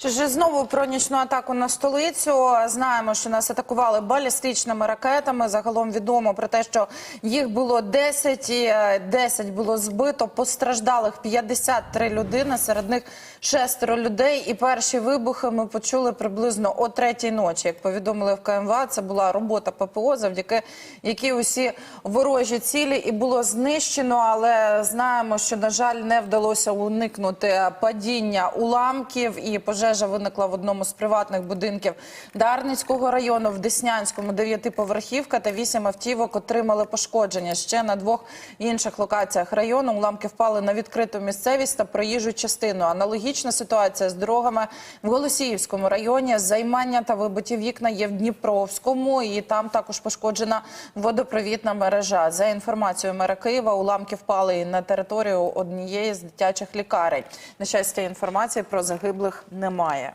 Що ж знову про нічну атаку на столицю. Знаємо, що нас атакували балістичними ракетами. Загалом відомо про те, що їх було 10, і е, 10 було збито. Постраждалих 53 людини. Серед них шестеро людей. І перші вибухи ми почули приблизно о третій ночі. Як повідомили в КМВА, це була робота ППО, завдяки якій усі ворожі цілі і було знищено. Але знаємо, що на жаль не вдалося уникнути падіння уламків і пожежа виникла в одному з приватних будинків Дарницького району в Деснянському дев'ятиповерхівка та вісім автівок отримали пошкодження. Ще на двох інших локаціях району уламки впали на відкриту місцевість та проїжджу частину. Аналогічна ситуація з дорогами в Голосіївському районі. Займання та вибиті вікна є в Дніпровському, і там також пошкоджена водопровідна мережа. За інформацією мера Києва, уламки впали і на територію однієї з дитячих лікарень. На щастя, інформації про загиблих немає. Maya.